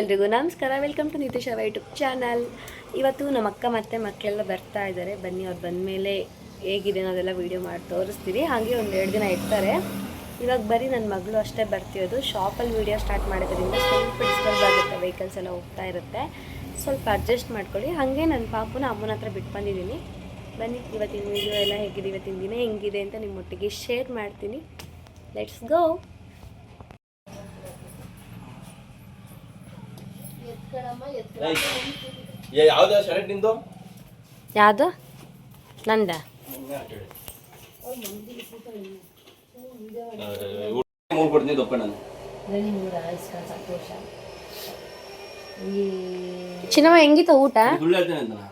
ಎಲ್ರಿಗೂ ನಮಸ್ಕಾರ. Welcome to Nitish ಅವರ ಯೂಟ್ಯೂಬ್ ಚಾನಲ್ ಇವತ್ತು ನಮ್ಮ ಅಕ್ಕ ಮತ್ತೆ ಮಕ್ಕಳೆಲ್ಲ ಬರ್ತಾ ಇದ್ದಾರೆ. ಬನ್ನಿ, ಅವ್ರು ಬಂದಮೇಲೆ ಹೇಗಿದೆ ಅನ್ನೋದೆಲ್ಲ ವೀಡಿಯೋ ಮಾಡಿ ತೋರಿಸ್ತೀವಿ. ಹಾಗೆ ಒಂದು ಎರಡು ದಿನ ಇರ್ತಾರೆ. ಇವಾಗ ಬರೀ ನನ್ನ ಮಗಳು ಅಷ್ಟೇ ಬರ್ತಿರೋದು. ಶಾಪಲ್ಲಿ ವೀಡಿಯೋ ಸ್ಟಾರ್ಟ್ ಮಾಡೋದ್ರಿಂದ ಸ್ವಲ್ಪ ಡಿಸ್ಟರ್ಬ್ ಆಗುತ್ತೆ. ವೆಹಿಕಲ್ಸ್ ಎಲ್ಲ ಹೋಗ್ತಾ ಇರುತ್ತೆ. ಸ್ವಲ್ಪ ಅಡ್ಜಸ್ಟ್ ಮಾಡ್ಕೊಳ್ಳಿ. ಹಾಗೆ ನನ್ನ ಪಾಪುನ ಅಮ್ಮನ ಹತ್ರ ಬಿಟ್ಟು ಬಂದಿದ್ದೀನಿ ಬನ್ನಿ ಇವತ್ತಿನ ವೀಡಿಯೋ ಎಲ್ಲ ಹೇಗಿದೆ ಇವತ್ತಿನ ದಿನ ಹೆಂಗಿದೆ ಅಂತ ನಿಮ್ಮೊಟ್ಟಿಗೆ ಶೇರ್ ಮಾಡ್ತೀನಿ. ಲೆಟ್ಸ್ ಗೋ ಯಾವ್ದು ನಿಂದು? ಮೂರು ಕೊಡ್ತೀನಿ ಒಪ್ಕೊಂಡು ನಾನು. ಚಿನ್ನಮ್ಮ ಹೆಂಗಿತ್ತು ಊಟ? ಸುಳ್ಳು ಹೇಳ್ತೇನೆ ಅಂತ ನಾ.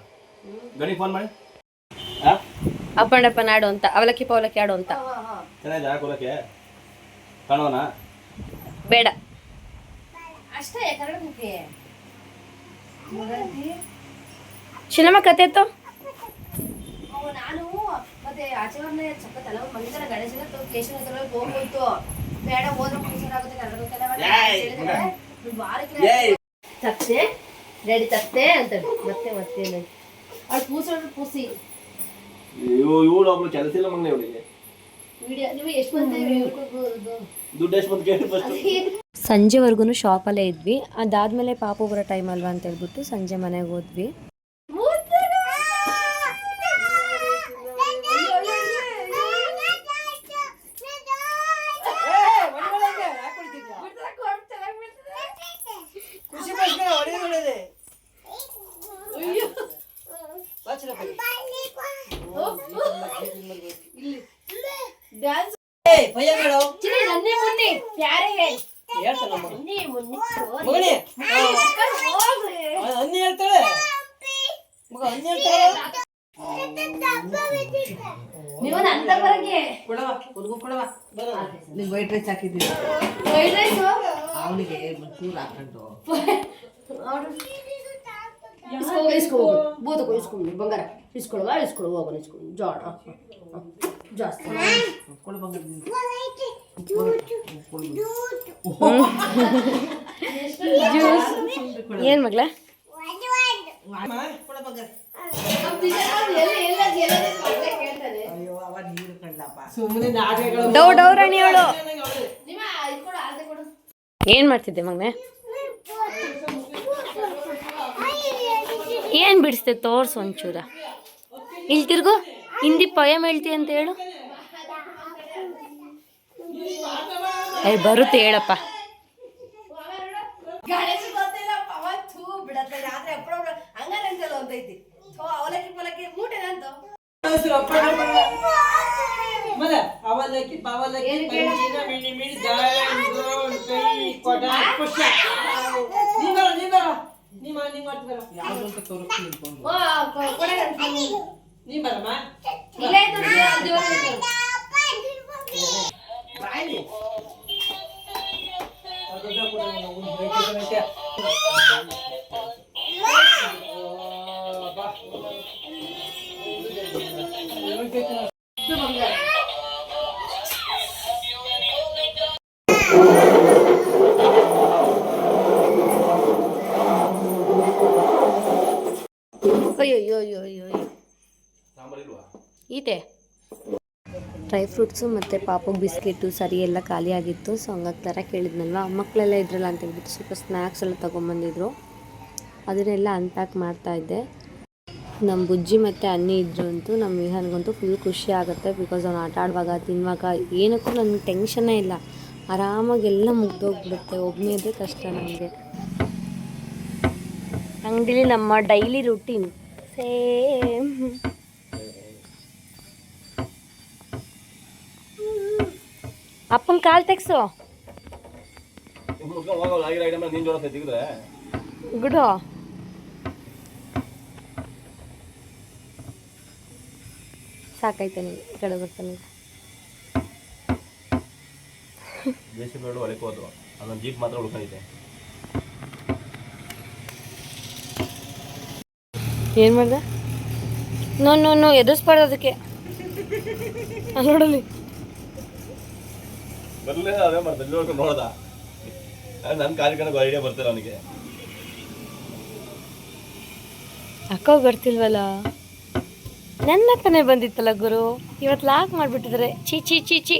ಗಣಿ ಫೋನ್ ಮಾಡಿ. ಹಾ? ಅಪ್ಪನ ಆಡು ಅಂತ ಅವಲಕ್ಕಿ ಪವಲಕ್ಕಿ ಆಡು ಅಂತ ಬೇಡ. ಹಾಕೋಲಕ್ಕೆ ಕಾಣೋಣ ಬೇಡ ಚಿನ್ನಮ್ಮ ಕತೆ ಇತ್ತು ನಾನು ಮತ್ತೆ ಆಚೆ ಬಂದ್ರೆ ಮಂದಿರ ಗಣೇಶನ ಸ್ಟೇಷನ್ ಹತ್ರ ಹೋಗ್ಬೋಯ್ತು ಬೇಡ ಹೋದ್ರೆ ಮುಗಿಸಾಗುತ್ತೆ ತಪ್ಪೆ ರೆಡಿ ತಪ್ಪೆ ಅಂತ ಮತ್ತೆ ಮತ್ತೆ ಅವ್ಳು ಪೂಸೋಳು ಪೂಸಿ ಇವು ಇವಳು ಒಬ್ಳು ಕೆಲಸ ಇಲ್ಲ ಮಂಗ್ಲೆ ಇವಳಿಗೆ. ವಿಡಿಯೋ ನೀವು ಎಷ್ಟು ಬಂದ್ರೆ ದುಡ್ಡು ಎಷ್ಟು ಬಂದು ಕೇಳಿ ಫಸ್ಟ್ ಸಂಜೆವರೆಗೂ ಶಾಪಲ್ಲೇ ಇದ್ವಿ. ಅದಾದ್ಮೇಲೆ ಪಾಪ ಬರೋ ಟೈಮ್ ಅಲ್ವಾ ಅಂತ ಹೇಳ್ಬಿಟ್ಟು ಸಂಜೆ ಮನೆಗೆ ಹೋದ್ವಿ ಡ್ಯಾನ್ಸ್ ನನ್ನೇ ಮಗನೇ. ಅನ್ನ ಹೇಳ್ತಾಳೆ. ಮಗ ಅನ್ನ ಹೇಳ್ತಾಳೆ. ನೀವು ನನ್ನ ಬರಗೆ ಕೊಡವ ಹುಡುಗ ಕೊಡವ. ನಿಂಗೆ ವೈಟ್ ರೈಸ್ ಹಾಕಿದ್ದೀವಿ ವೈಟ್ ರೈಸ್? ಅವನಿಗೆ ಹಾಕೊಂಡು ಇಸ್ಕೋ ಇಸ್ಕೋ ಬೋದಕ್ಕೋ ಇಸ್ಕೊಂಡು ಬಂಗಾರ. ಇಸ್ಕೊಳುವ ಇಸ್ಕೊಳು ಹೋಗೋಣ ಇಸ್ಕೊಂಡು ಜಾಡ ಜಾಸ್ತಿ. ಕೊಡು ಬಂಗಾರ ನೀನು. ಏನ್ ಮಗ್ಲ ಡೌ ಡೌ ರಾಣಿ ಅವಳು ನಿಮ್ಮ ಇದ್ಕೊಡು ಆಲ್ದೆ ಕೊಡು ಏನ್ ಮಾಡ್ತಿದ್ದೆ ಮಗ್ನೆ? ಏನ್ ಬಿಡಿಸ್ತೆ ತೋರ್ಸು ಒಂಚೂರ. ಇಲ್ಲಿ ತಿರ್ಗು, ಹಿಂದಿ ಪಯಮ್ ಹೇಳ್ತಿ ಅಂತ ಹೇಳು. ಏ ಬರುತ್ತೆ ಹೇಳಪ್ಪ. ಗಣೇಶ ಗೊತ್ತಿಲ್ಲ ಅವತ್ತು ಬಿಡತ್ತೆ ರಾತ್ರಿ ಎಪ್ಪಡ ಹಂಗಂತೆಲ್ಲ ಒಂದೈತಿ ಥೋ ಅವಲಕ್ಕಿ ಪಲಕ್ಕಿ ಮೂಟೆನಂತು ಮದ ಅವಲಕ್ಕಿ ಪವಲಕ್ಕಿ ಪಂಚಿನ ಮಿಣಿ ಮಿಣಿ ದಾಳಿಂಬು ಕೈ ಕೊಡ ಪುಷ್ಪ ನೀ ಬರ ನೀ ಬರ ನೀ ಮಾ ನೀ ಮಾಡ್ತಿ ಬರ ಯಾವ್ದು ಅಂತ ತೋರಿಸ್ತೀನಿ ಅನ್ಕೊಂಡು. ಓ ಕೊ- ಕೊಡೆ ನೀ ಬರಮ್ಮ. ಇಲ್ಲೇ ಇದ್ದು ಅಯ್ಯೋ ಅಯ್ಯೋ ಅಯ್ಯೋ ಅಯ್ಯೋ ಅಯ್ಯೋ ಸಾಂಬಾರ್ ಇಲ್ವಾ ಇದೆ ಡ್ರೈ ಫ್ರೂಟ್ಸು ಮತ್ತು ಪಾಪು ಬಿಸ್ಕೆಟು ಸರಿ ಎಲ್ಲ ಖಾಲಿಯಾಗಿತ್ತು ಸೊ ಹಂಗಾಗಿ ಥರ ಕೇಳಿದ್ನಲ್ವ? ಮಕ್ಕಳೆಲ್ಲ ಇದ್ರಲ್ಲ ಅಂತ ಹೇಳ್ಬಿಟ್ಟು ಸ್ವಲ್ಪ ಸ್ನ್ಯಾಕ್ಸ್ ಎಲ್ಲ ತೊಗೊಂಬಂದಿದ್ರು. ಅದನ್ನೆಲ್ಲ ಅನ್ಪ್ಯಾಕ್ ಮಾಡ್ತಾ ಇದ್ದೆ. ನಮ್ಮ ಬುಜ್ಜಿ ಮತ್ತು ಅನ್ನಿ ಇದ್ರು ಅಂತೂ ನಮ್ಮ ವಿಹಾನ್ಗಂತೂ ಫುಲ್ ಖುಷಿ ಆಗುತ್ತೆ ಬಿಕಾಸ್ ಅವ್ನು ಆಟ ಆಡುವಾಗ ತಿನ್ನುವಾಗ ಏನಕ್ಕೂ ನನಗೆ ಟೆನ್ಷನ್ನೇ ಇಲ್ಲ. ಆರಾಮಾಗೆಲ್ಲ ಮುಗ್ದೋಗ್ಬಿಡುತ್ತೆ. ಒಬ್ಬನೇ ಇದ್ದರೆ ಕಷ್ಟ ನನಗೆ ಅಂಗಡಿಲಿ ನಮ್ಮ ಡೈಲಿ ರುಟೀನ್ ಸೇಮ್ ಅಪ್ಪನ ಕಾಲು ತೆಗ್ಸು. ಗುಡು ಸಾಕೈತೆ ನಿಮಗೆ ಈ ಕಡೆ ಬರ್ತಾನೆ ಜೀಪ್ ಮಾತ್ರ ಉಳ್ಕೊಂಡಿದ್ದೆ. ಏನು ಮಾಡ್ದೆ? ನೋ ನೋ ನೋ ಎದುರಿಸ್ಬಾರ್ದು ಅದಕ್ಕೆ. ನೋಡಲಿ ಬರ್ಲೇ ಅದೇ ಮಾಡ್ತಾರೆ ಇಲ್ಲಿವರೆಗೂ ನೋಡ್ಕೊಂಡು ನೋಡ್ದ? ನನ್ನ ಕಾರ್ಯಕ್ರಮಕ್ಕೆ ಐಡಿಯಾ ಬರ್ತಾರ ಅವನಿಗೆ. ಅಕ್ಕ ಬರ್ತಿಲ್ವಲ್ಲ? ನನ್ನ ಅಕ್ಕನೇ ಬಂದಿತ್ತಲ್ಲ ಗುರು. ಇವತ್ತು ಲಾಕ್ ಮಾಡಿಬಿಟ್ಟಿದ್ರೆ. ಚಿ ಚಿ ಚಿ ಚಿ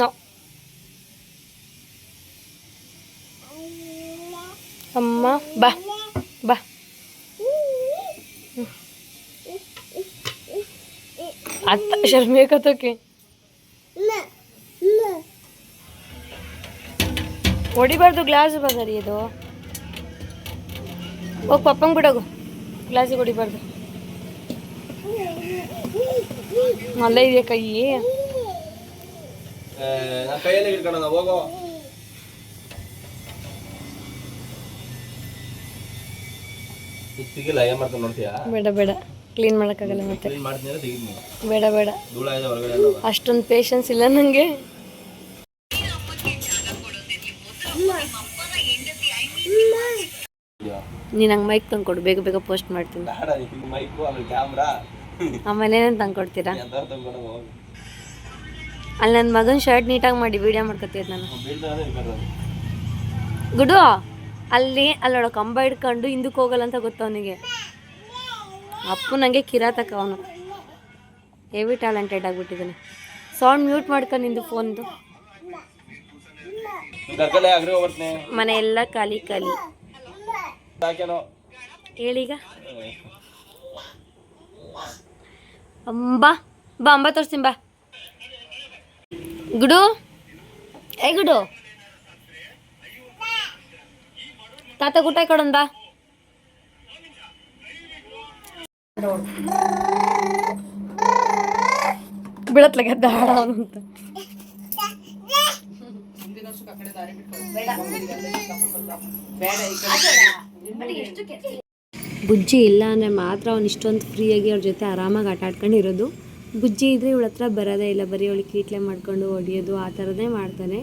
ನೋ. ಅಮ್ಮ ಬಾ ಬಾ. ಅತ್ತ ಶರ್ಮೆ ಕತ್ತೋಕೆ. ಹೊಡಿಬಾರ್ದು ಗ್ಲಾಸ್ ಬದರಿ ಇದು ಹೋಗಿ ಪಪ್ಪಂಗೆ ಬಿಡೋಗು. ಗ್ಲಾಸಿಗೆ ಹೊಡಿಬಾರ್ದು. ಮಲ್ಲ ಇದೆಯಾ ಕೈ. ನಾನು ಕೈಯಲ್ಲಿ ಹಿಡ್ಕೊಳ್ಳೋಣ ಹೋಗೋ. ಈಗ ಸಿಗಿಲ್ಲ ಏನ್ ಮಾಡ್ತಾನೆ ನೋಡ್ತೀಯಾ? ಬೇಡ ಬೇಡ. ಕ್ಲೀನ್ ಮಾಡೋಕ್ಕಾಗಲ್ಲ ಮತ್ತೆ. ಕ್ಲೀನ್ ಮಾಡ್ತೀನಿ ತೆಗಿದ್ನಿ ಬೇಡ ಬೇಡ. ಧೂಳ ಇದೆ ಹೊರಗಡೆ ಎಲ್ಲ. ಅಷ್ಟೊಂದು ಪೇಷನ್ಸ್ ಇಲ್ಲ ನನಗೆ ನೀನು ಹಂಗೆ ಮೈಕ್ ತಂದು ಕೊಡು ಬೇಗ ಬೇಗ ಪೋಸ್ಟ್ ಮಾಡ್ತೀನಿ. ಆಮೇಲೆ ಏನೇನು ತಂದು ಕೊಡ್ತೀರಾ? ಎಂತ ತಂದ್ಕೊಂಡು ಹೋಗಿ ಅಲ್ಲಿ ನನ್ನ ಮಗನ ಶರ್ಟ್ ನೀಟಾಗಿ ಮಾಡಿ ವಿಡಿಯೋ ಮಾಡ್ಕೊತೀವಿ ನಾನು. ಗುಡು ಅಲ್ಲಿ ಅಲ್ಲೋಡ ಕಂಬ ಹಿಡ್ಕೊಂಡು ಹಿಂದಕ್ಕೆ ಹೋಗಲ್ಲ ಅಂತ ಗೊತ್ತು ಅವನಿಗೆ? ಅಪ್ಪು ನನಗೆ ಕಿರಾತಕ ಅವನು. ಹೆವಿ ಟ್ಯಾಲೆಂಟೆಡ್ ಆಗಿಬಿಟ್ಟಿದ್ದಾನೆ. ಸೌಂಡ್ ಮ್ಯೂಟ್ ಮಾಡ್ಕೊಂಡು ನಿಂದು ಫೋನ್ದು ಮನೆ ಎಲ್ಲ ಖಾಲಿ ಖಾಲಿ. ಹೇಳೀಗ? ಅಂಬಾ ಬಾ ಅಂಬಾ ತೋರಿಸ್ತೀನಿ ಬಾ. ಗುಡು. ಏ ಗುಡು. ತಾತ ಊಟ ಕೊಡೋಣ ಬಾ ಬೀಳತ್ಲಾಗ ದಾಡ ಅಂತ. ಬುಜ್ಜಿ ಇಲ್ಲ ಅಂದರೆ ಮಾತ್ರ ಅವ್ನು ಇಷ್ಟೊಂದು ಫ್ರೀಯಾಗಿ ಅವ್ರ ಜೊತೆ ಆರಾಮಾಗಿ ಆಟ ಆಡ್ಕೊಂಡು ಇರೋದು ಬುಜ್ಜಿ ಇದ್ದರೆ ಇವಳ ಹತ್ರ ಬರೋದೇ ಇಲ್ಲ, ಬರೀ ಅವಳಿಗೆ ಕೀಟ್ಲೆ ಮಾಡ್ಕೊಂಡು ಹೊಡಿಯೋದು, ಆ ಥರದೇ ಮಾಡ್ತಾನೆ.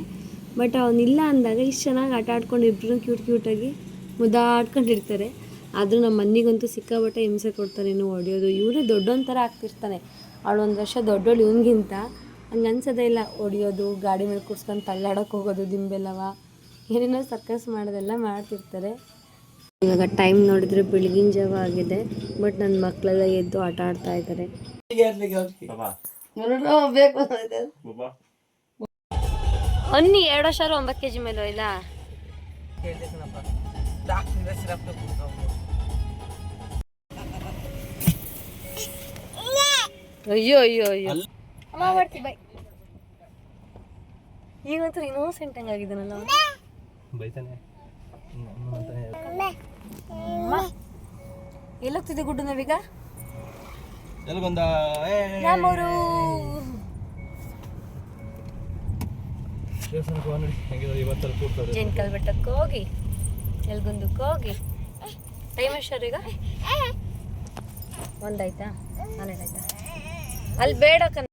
ಬಟ್ ಅವನಿಲ್ಲ ಅಂದಾಗ ಇಷ್ಟು ಚೆನ್ನಾಗಿ ಆಟ ಆಡ್ಕೊಂಡು ಇಬ್ಬರು ಕ್ಯೂಟ್ ಕ್ಯೂಟಾಗಿ ಮುದ್ದಾಡ್ಕೊಂಡಿರ್ತಾರೆ. ಆದರೂ ನಮ್ಮ ಮನೆಗಂತೂ ಸಿಕ್ಕಾಬಟ್ಟೆ ಹಿಂಸೆ ಕೊಡ್ತಾನೆ ಇನ್ನು ಹೊಡಿಯೋದು. ಇವನೇ ದೊಡ್ಡೊಂದು ಥರ ಆಗ್ತಿರ್ತಾನೆ. ಅವಳು ಒಂದು ವರ್ಷ ದೊಡ್ಡೋಳು ಇವನಿಗಿಂತ. ಹಂಗೆ ಅನ್ಸೋದೇ ಇಲ್ಲ, ಹೊಡಿಯೋದು, ಗಾಡಿ ಮೇಲೆ ಕೂರ್ಸ್ಕೊಂಡು ತಳ್ಳಾಡೋಕೆ ಹೋಗೋದು, ದಿಂಬೆಲ್ಲವ. ಏನೇನೋ ಸರ್ಕಸ್ ಮಾಡೋದೆಲ್ಲ ಮಾಡ್ತಿರ್ತಾರೆ. ಇವಾಗ ಟೈಮ್ ನೋಡಿದ್ರೆ ಬೆಳಗಿನ ಜಾವ ಆಗಿದೆ ಬಟ್ ನನ್ನ ಮಕ್ಕಳೆಲ್ಲ ಎದ್ದು ಆಟ ಆಡ್ತಾ ಇದ್ದಾರೆ ಅನ್ನಿ ಎರಡು ಸಾವಿರ ಒಂಬತ್ತು ಕೆಜಿ ಮೇಲೆ ಇಲ್ಲ ಅಯ್ಯೋ ಅಯ್ಯೋ ಅಯ್ಯೋ. ಅಮ್ಮ ಮಾಡ್ತೀವಿ ಬೈ. ಈಗಂತೂ ಇನ್ನೋಸೆಂಟ್ ಹಂಗಾಗಿದ್ದಾನಲ್ಲ. ಬೈತಾನೆ. ಅಮ್ಮ? ಎಲ್ಲೋಗ್ತಿದ್ದೆ ಗುಡ್ಡು ನಾವೀಗ? ಎಲ್ಗೊಂದ ನಮ್ಮೂರು. ಬೆಟ್ಟಕ್ಕೆ ಹೋಗಿ ಎಲ್ಗುಂದಕ್ಕೆ ಹೋಗಿ. ಟೈಮ್ ಎಷ್ಟು ಈಗ ಒಂದಾಯ್ತಾ? ಹನ್ನೆರಡಾಯ್ತಾ? ಅಲ್ಲಿ ಬೇಡ ಕನ್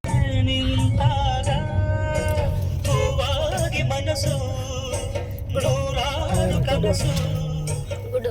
ಗುಡು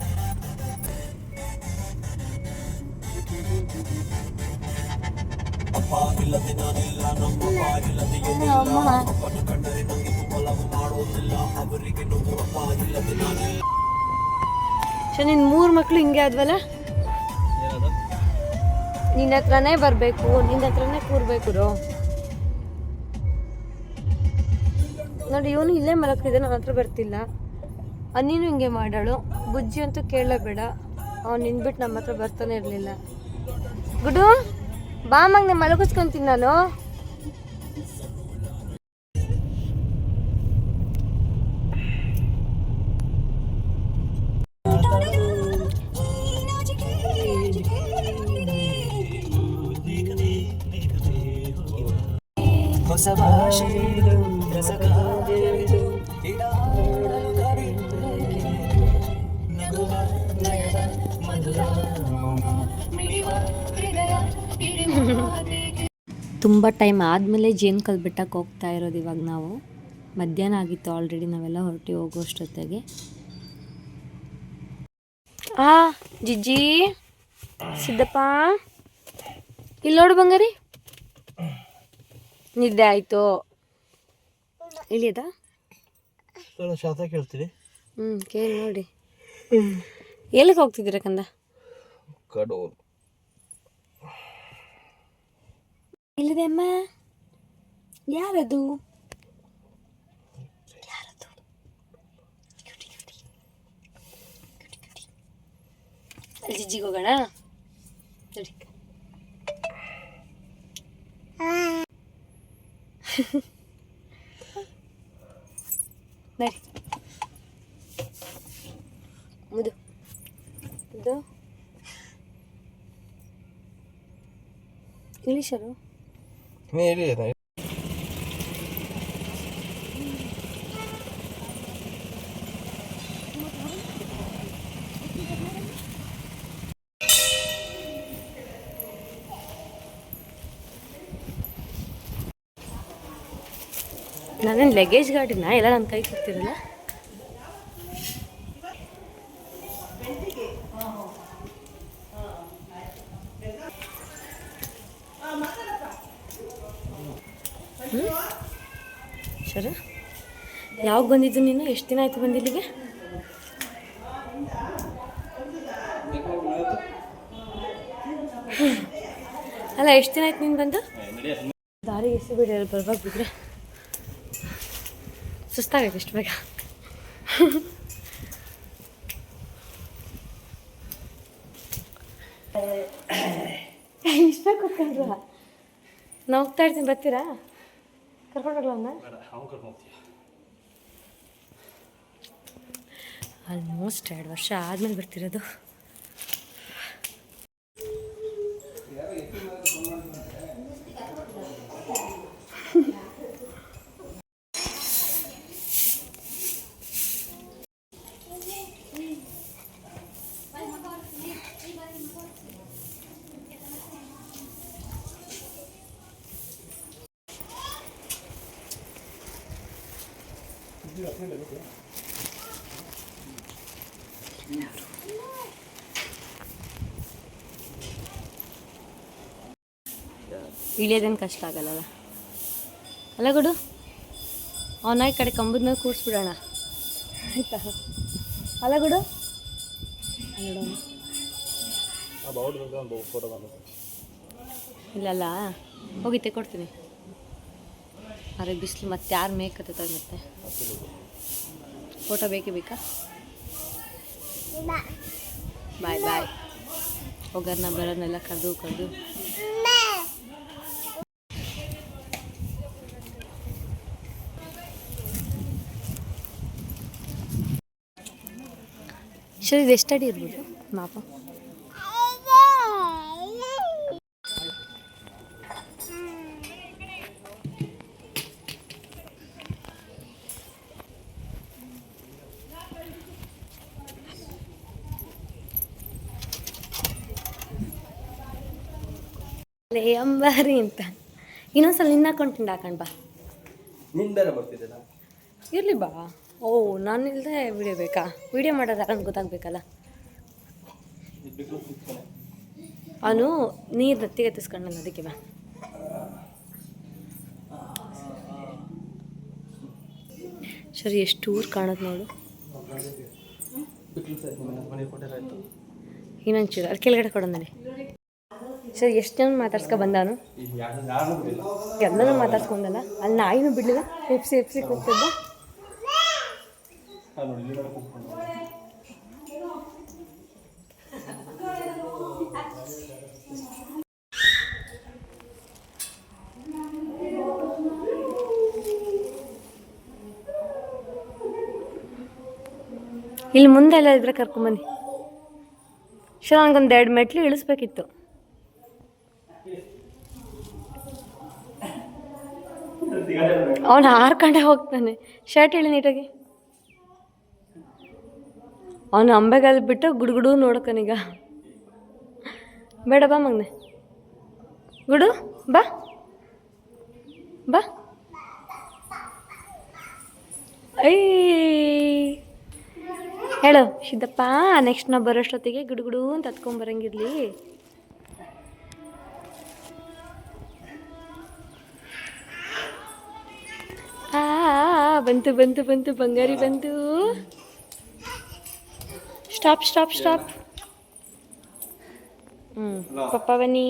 ನಿನ್ ಮೂರ್ ಮಕ್ಳು ಹಿಂಗೆ ಆದ್ವಲ್ಲ? ನಿನ್ನ ಹತ್ರನೇ ಬರ್ಬೇಕು ನಿನ್ನ ಹತ್ರನೇ ಕೂರ್ಬೇಕು ನೋಡಿ, ಇವನು ಇಲ್ಲೇ ಮಲಗ್ತಿದ್ದೆ ನನ್ನ ಹತ್ರ ಬರ್ತಿಲ್ಲ. ಅನ್ನೀನು ಹಿಂಗೆ ಮಾಡಾಳು. ಬುಜ್ಜಿ ಅಂತೂ ಕೇಳಬೇಡ. ಅವ್ನು ನಿಂದ್ಬಿಟ್ಟು ನಮ್ಮ ಹತ್ರ ಬರ್ತಾನೆ ಇರಲಿಲ್ಲ. ಗುಡು ಬಾ ಮಗ್ನೆ ಮಲಗಿಸ್ಕೊಂತೀನಿ ನಾನು ಹೊಸ ಭಾಷೆಯಿದು ರಸ ತುಂಬ ಟೈಮ್ ಆದಮೇಲೆ ಜೇನು ಕಲ್ ಬೆಟ್ಟಕ್ಕೆ ಹೋಗ್ತಾ ಇರೋದು ಇವಾಗ ನಾವು. ಮಧ್ಯಾಹ್ನ ಆಗಿತ್ತು ಆಲ್ರೆಡಿ ನಾವೆಲ್ಲ ಹೊರಟಿ ಹೋಗೋಷ್ಟೊತ್ತಿಗೆ. ಆ ಜಿಜ್ಜಿ ಸಿದ್ದಪ್ಪ. ಇಲ್ಲಿ ನೋಡು ಬಂಗಾರಿ. ನಿದ್ದೆ ಆಯಿತು. ಇಳಿಯದಾ? ಶಾತ ಕೇಳ್ತೀರಿ ಹ್ಞೂ ಕೇಳಿ ನೋಡಿ. ಎಲ್ಲಿಗೆ ಹೋಗ್ತಿದ್ದೀರ ಕಂದ? ಕಡೂರು. ಇಲ್ಲಿದೆ ಅಮ್ಮ ಯಾರದು ಅಲ್ಲಿ ಜಿಜ್ಜಿಗೆ ಹೋಗೋಣ ನೋಡಿ ನಡಿ ಮುದು ಇದು ಇಂಗ್ಲೀಷರು ಹೇಳಿ ನಾನೇನು ಲಗೇಜ್ ಗಾಡಿನ? ಎಲ್ಲ ನನ್ನ ಕೈ ಕೊಡ್ತಿರಲ್ಲ ಸರಿ ಯಾವಾಗ ಬಂದಿದ್ದು ನೀನು? ಎಷ್ಟು ದಿನ ಆಯ್ತು ಬಂದಿಲ್ಲಿಗೆ. ಅಲ್ಲ, ಎಷ್ಟು ದಿನ ಆಯ್ತು ನೀನು ಬಂದು? ದಾರಿ ಎಷ್ಟು ಬಿಡಿ ಬರ್ಬೇಕು ಬಿದ್ರೆ ಸುಸ್ತಾಗೈತೆ ಇಷ್ಟು ಬೇಗ ಇಷ್ಟ ಕೂತ್ಕೊಂಡ್ರ? ನಾ ಹೋಗ್ತಾ ಇರ್ತೀನಿ, ಬರ್ತೀರಾ? ಕರ್ಕೊಂಡೋಗ್ಲ ಅವನ್ನ ಆಲ್ಮೋಸ್ಟ್ ಎರಡು ವರ್ಷ ಆದಮೇಲೆ ಬರ್ತಿರೋದು. ಇಳಿಯೋದೇನು ಕಷ್ಟ ಆಗಲ್ಲಲ್ಲ ಅಲ್ಲ? ಗುಡು ಅವನ ಈ ಕಡೆ ಕಂಬದ ಮೇಲೆ ಕೂರಿಸ್ಬಿಡೋಣ. ಆಯ್ತಾ? ಅಲ್ಲ ಗುಡು ಇಲ್ಲಲ್ಲ ಹೋಗಿ ತೆಕೊಡ್ತೀನಿ ಅರೆ ಬಿಸಿಲು ಮತ್ತೆ ಯಾರು ಮೇಕತ್ತದ ಮತ್ತೆ. ಫೋಟೋ ಬೇಕೇ ಬೇಕಾ? ಬಾಯ್ ಬಾಯ್. ಒಗ್ಗರ್ನ ಬರೋರ್ನೆಲ್ಲ ಕರೆದು ಕರೆದು. ಸರಿ ಇದು ಎಷ್ಟು ಅಡಿ ಇರ್ಬೋದು ಮಾಪ ಅಂಬಾರಿ ಅಂತ. ಇನ್ನೊಂದ್ಸಲ ನಿನ್ನ ಅಕೌಂಟಿಂದ ಹಾಕೊಂಡ್ ಬಾ. ನಿನ್ ಬೇರೆ ಬರ್ತಿದ್ದಲ್ಲ ಇರಲಿ ಬಾ. ಓ ನಾನು ಇಲ್ಲದೆ ವಿಡಿಯೋ ಬೇಕಾ ವಿಡಿಯೋ ಮಾಡೋದು ನನಗೆ ಗೊತ್ತಾಗಬೇಕಲ್ಲ? ಅವನು ನೀರು ನತ್ತಿಗೆ ಎತ್ತಿಸ್ಕೊಂಡಲ್ಲ ಅದಕ್ಕೆ ಬಾ. ಸರಿ ಎಷ್ಟು ಊರು ಕಾಣೋದು ನೋಡು. ಇನ್ನೊಂಚೂರು ಅದು ಕೆಳಗಡೆ ಕೊಡೋ ನನಗೆ ಸರಿ ಎಷ್ಟು ಜನ ಮಾತಾಡ್ಸ್ಕೊ ಬಂದಾನು? ಎಲ್ಲನೂ ಮಾತಾಡ್ಸ್ಕೊಂಡಲ್ಲ ಅಲ್ಲಿ ನಾಯಿನೂ ಬಿಡಲಿಲ್ಲ. ಎಪ್ಸಿ ಎಪ್ಸಿ ಸಿ ನಾನು ನೋಡಿ ಇಲ್ಲಿ ಕೂತ್ಕೊಂಡು ಇಲ್ಲಿ ಮುಂದೆ ಎಲ್ಲ ಇದ್ರೆ ಕರ್ಕೊಂಬನ್ನಿ ಶಿವ ನನಗೊಂದು ಎರಡು ಮೆಟ್ಲು ಇಳಿಸ್ಬೇಕಿತ್ತು. ಅವನು ಹಾರ್ಕೊಂಡೆ ಹೋಗ್ತಾನೆ. ಶರ್ಟ್ ಹೇಳಿ ನೀಟಾಗಿ. ಅವನು ಅಂಬೆಗಾಲ್ ಬಿಟ್ಟು ಗುಡುಗುಡು ನೋಡ್ಕನೀಗ ಬೇಡ ಬಾ ಮಗನೆ. ಗುಡು, ಬಾ. ಬಾ. ಐ. ಹೇಳು. ಸಿದ್ದಪ್ಪ ನೆಕ್ಸ್ಟ್ ನಾವು ಬರೋಷ್ಟೊತ್ತಿಗೆ ಗುಡುಗುಡು ಅಂತ ಹತ್ಕೊಂಬರಂಗಿರ್ಲಿ ಆ, ಬಂತು ಬಂತು ಬಂತು, ಬಂಗಾರಿ ಬಂತು. ಸ್ಟಾಪ್ ಸ್ಟಾಪ್ ಸ್ಟಾಪ್ ಹ್ಞೂ ಪಪ್ಪ ಬನ್ನಿ.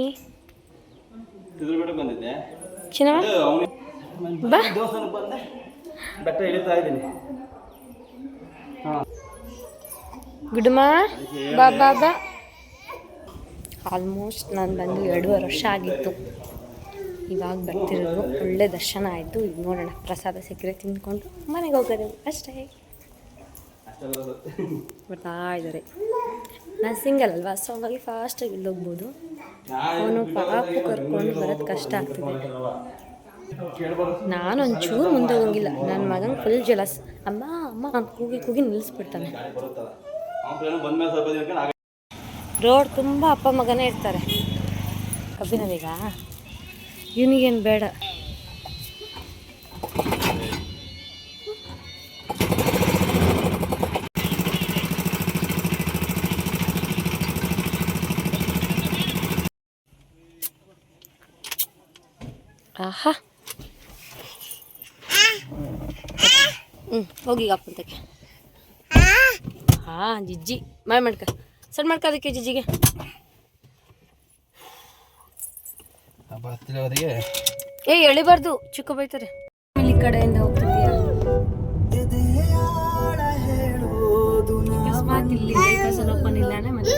ಚಿನ್ನವ? ಬೆಟ್ಟ ಇಳಿತಾ ಇದ್ದೀನಿ. ಗುಡ್ಮ ಬಾ ಬಾ ಬಾ. ಆಲ್ಮೋಸ್ಟ್ ನಾನು ಬಂದು ಎರಡೂವರೆ ವರ್ಷ ಆಗಿತ್ತು. ಇವಾಗ ಬರ್ತಿರೋದು ಒಳ್ಳೆ ದರ್ಶನ ಆಯಿತು. ಈಗ ನೋಡೋಣ. ಪ್ರಸಾದ ಸಿಕ್ಕರೆ ತಿಂದ್ಕೊಂಡು ಮನೆಗೆ ಹೋಗೋದು ಅಷ್ಟೇ. ಬರ್ತಾ ಇದ್ದಾರೆ. ನಾನು ಸಿಂಗಲ್ ಅಲ್ವಾ? ಸೊ ಹಂಗಾಗಿ ಫಾಸ್ಟಾಗಿ ಇಲ್ಲೋಗ್ಬೋದು ಅವನು ಪಾಪು ಕರ್ಕೊಂಡು ಬರೋದು ಕಷ್ಟ ಆಗ್ತದೆ. ನಾನು ಒಂಚೂರು ಮುಂದೆ ಹೋಗಿಲ್ಲ. ನನ್ನ ಮಗನ ಫುಲ್ ಜಲಸ್ ಅಮ್ಮ ಅಮ್ಮ ಕೂಗಿ ಕೂಗಿ ನಿಲ್ಲಿಸ್ಬಿಡ್ತಾನೆ ರೋಡ್ ತುಂಬ ಅಪ್ಪ ಮಗನೇ ಇರ್ತಾರೆ. ಅಭಿನವಿಗ ಇವನಿಗೇನು ಬೇಡ. ಆಹಾ. ಹ್ಞೂ ಹೋಗಿ ಅಪ್ಪಂತಕ್ಕೆ. ಹಾ ಜಿಜ್ಜಿ. ಮಾಡಿ ಮಾಡ್ಕ. ಸಣ್ಣ ಮಾಡ್ಕ ಅದಕ್ಕೆ ಜಿಜ್ಜಿಗೆ. ಏ ಎಳಿಬಾರ್ದು. ಚಿಕ್ಕ ಬೈತಾರೆ. ಇಲ್ಲಿ ಕಡೆಯಿಂದ ಹೋಗ್ತಿದ್ಯಾ ಅಕಸ್ಮಾತ್ ಇಲ್ಲಿ ಬೈಪಾಸ್ ಓಪನ್ ಇಲ್ಲಾನೆ ಮತ್ತೆ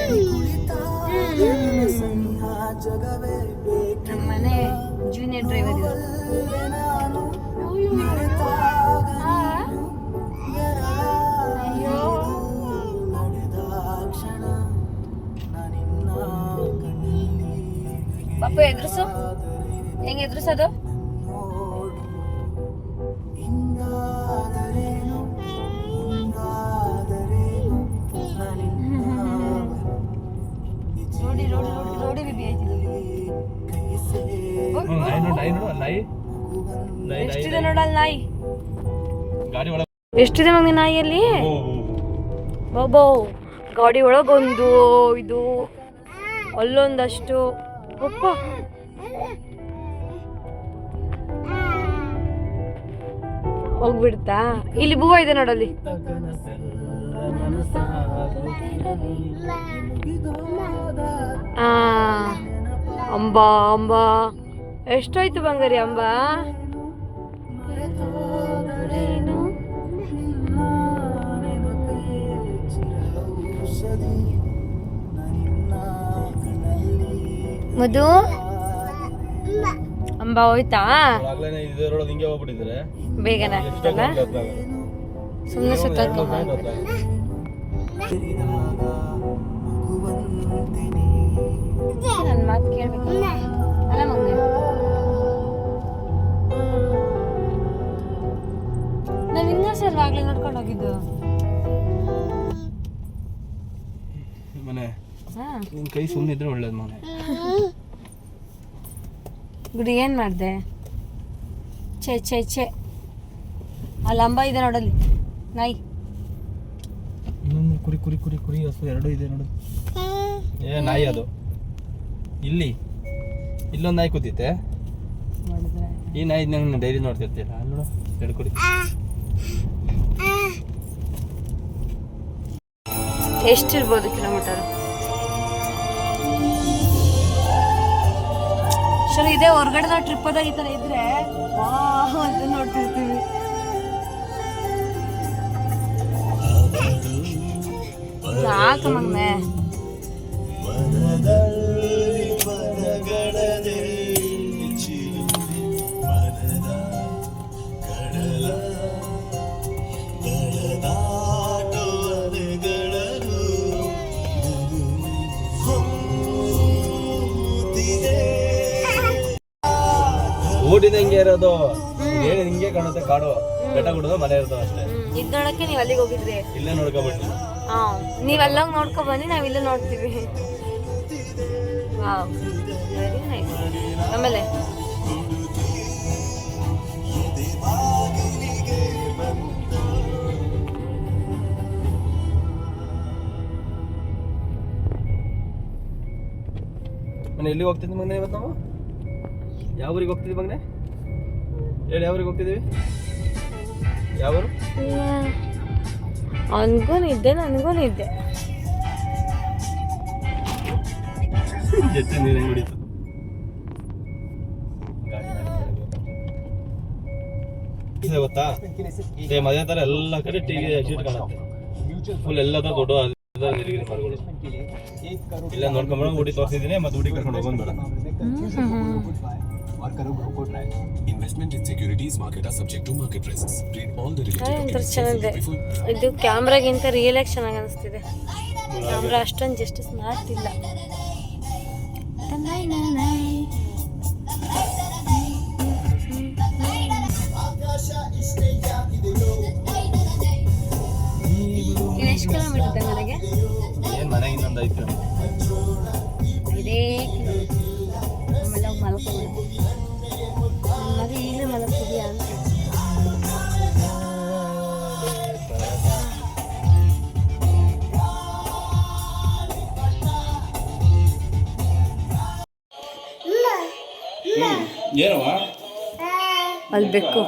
ಜೂನಿಯರ್ ಡ್ರೈವರ್ ಇವರು ಪಾಪ ಎದುರಿಸು ಹೆಂಗೆ ಎದುರಿಸೋದು ನೋಡಿ ನೋಡಿ ನೋಡಿ ನೋಡಿ ಬಿಬಿ ಆಯ್ತಿದ್ದು ಎಷ್ಟಿದೆ ನೋಡಲ್ಲ ನಾಯಿ? ಎಷ್ಟಿದೆ ಮಗ ನಾಯಿಯಲ್ಲಿ? ಬಾಬೋ ಗಾಡಿ ಒಳಗೊಂದು ಇದು. ಅಲ್ಲೊಂದಷ್ಟು. ಒಪ್ಪ. ಹೋಗ್ಬಿಡ್ತಾ? ಇಲ್ಲಿ ಬೂವ ಇದೆ ನೋಡಲ್ಲಿ. ಅಂಬಾ ಅಂಬಾ. ಎಷ್ಟೋಯ್ತು ಬಂಗಾರಿ ಅಂಬಾ? ಮಧು ಅಂಬಾ ಹೋಯ್ತಾ? ಬೇಗನ ಸುಮ್ಮನೆ ಸುತ್ತ ನನ್ನ ಮಾತು ಕೇಳಬೇಕು ಅಲ್ಲ ಮಗನೇ ನಾನು ಇನ್ನೂ ಸರ್ ಆಗ್ಲೇ ನೋಡ್ಕೊಂಡು ಹೋಗಿದ್ದು ಮನೆ. ಹಾ. ಕೈ ಸುಮ್ಮನೆ ಇದ್ರೆ ಒಳ್ಳೇದು ಮನೆ. ಗುಡಿ ಏನು ಮಾಡಿದೆ? ಛೇ ಛೇ ಛೇ. ಆ ಲಂಬ ಇದೆ ನೋಡಲ್ಲಿ. ನಾಯಿ. ಕುರಿ ಕುರಿ ಕುರಿ ಕುರಿ ಹಸು ಎರಡು ಇದೆ ನೋಡು. ಏ ನಾಯಿ ಅದು. ಇಲ್ಲಿ ಇಲ್ಲೊಂದು ನಾಯಿ ಕೂತಿತ್ತೆ. ಈ ನಾಯಿ ನಂಗೆ ಡೈರಿ ನೋಡ್ತಿರ್ತೀರ ನೋಡು ಎಷ್ಟಿರ್ಬೋದು ಕಿಲೋಮೀಟರ್? ಸರ್ ಇದೇ ಹೊರಗಡೆ ನಾವು ಟ್ರಿಪ್ ಅದಾಗ ಈ ಥರ ಇದ್ರೆ ವಾಹ್ ಅಂತ ನೋಡ್ತಿರ್ತೀವಿ. ಸಾಕು ಮಗ್ನೆ ಇರೋದು ಏನು ಹಿಂಗೆ ಕಾಣುತ್ತೆ ಕಾಡು ಬೆಟ್ಟ ಗುಡ್ಡ ಮನೆ ಇರೋದು ಅಷ್ಟೇ. ಇದ್ ನೋಡಕ್ಕೆ ನೀವು ಅಲ್ಲಿಗೆ ಹೋಗಿದ್ರಿ. ಇಲ್ಲೇ ನೋಡ್ಕೊಬಿಟ್ಟು ನೀವ್ ಎಲ್ಲ ಅಲ್ಲೋಗಿ ನೋಡ್ಕೊ ಬನ್ನಿ ನಾವು ಇಲ್ಲೇ ನೋಡ್ತೀವಿ. ವಾವ್ ವೆರಿ ನೈಸ್ ಆಮೇಲೆ? ಮನೆ ಎಲ್ಲಿಗೆ ಹೋಗ್ತಿದ್ವಿ ಮಗ್ನೆ ಇವತ್ತು ನಾವು? ಯಾವ ಊರಿಗೆ ಹೋಗ್ತಿದ್ವಿ ಮಗನೆ? ಹೇಳಿ ಯಾವ್ರಿಗೆ ಹೋಗ್ತಿದ್ದೀವಿ? ಯಾವ ಊರು ಅವನಿಗೂ ನಿದ್ದೆ ನನಗೂ ನಿದ್ದೆ. ಎಷ್ಟು ನೀರು ಹಿಡಿತು? ಇದೆ ಗೊತ್ತಾ? ಸೇಮ್ ಅದೇ ಥರ ಎಲ್ಲ ಕಡೆ ಟಿವಿ ಶೀಟ್ ಕಾಣುತ್ತೆ. ಫುಲ್ ಎಲ್ಲ ಥರ ದೊಡ್ಡ ನೀರಿಗಿರಿ ಮರಗಳು ಇಲ್ಲ ನೋಡ್ಕೊಂಡ್ಬಿಡೋ ಊಟಿ ತೋರಿಸಿದ್ದೀನಿ ಮತ್ತೆ ಊಟಿ ಕರ್ಕೊಂಡು ಹೋಗೋಣ और marker one course investment and securities market object to market のリ ಸ್ಕ್ಸ್ train all the related ಇದು ಕ್ಯಾಮ್ರಾಗಿಂತ ರಿಯಲ್ ಆಗಿ ಅನಿಸುತ್ತಿದೆ ಕ್ಯಾಮೆರಾ ಸ್ಟಂಜ್ಸ್ಟ್ ಗೆಸ್ಟ್ಸ್ ಮಾರ್ಟ್ ಇಲ್ಲ. ಕೃಷ್ಣ ಕಲಮಿದು ತನಕ ಗೆ ಏನ ಮನ ಮಗ ಈಗಲೇ ಮಲಗ್ತಿದ್ಯಾ ಅಂತ ಏನವ ಅಲ್ಲಿ ಬೆಕ್ಕು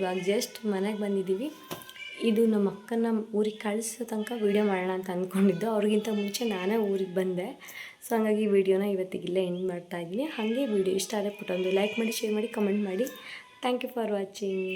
ಇವಾಗ ಜಸ್ಟ್ ಮನೆಗೆ ಬಂದಿದ್ದೀವಿ ಇದು ನಮ್ಮ ಅಕ್ಕನ ಊರಿಗೆ ಕಳಿಸೋ ತನಕ ವೀಡಿಯೋ ಮಾಡೋಣ ಅಂತ ಅಂದ್ಕೊಂಡಿದ್ದು. ಅವ್ರಿಗಿಂತ ಮುಂಚೆ ನಾನೇ ಊರಿಗೆ ಬಂದೆ. ಸೊ ಹಂಗಾಗಿ ವೀಡಿಯೋನ ವಿಡಿಯೋನ ಇವತ್ತಿಗೆ ಇಲ್ಲೇ ಎಂಡ್ ಮಾಡ್ತಾ ಇದ್ದೀನಿ. ಹಾಗೆ ವಿಡಿಯೋ ಇಷ್ಟ ಆದರೆ ಪುಟ್ಟೊಂದು ಲೈಕ್ ಮಾಡಿ ಶೇರ್ ಮಾಡಿ ಕಮೆಂಟ್ ಮಾಡಿ. Thank you for watching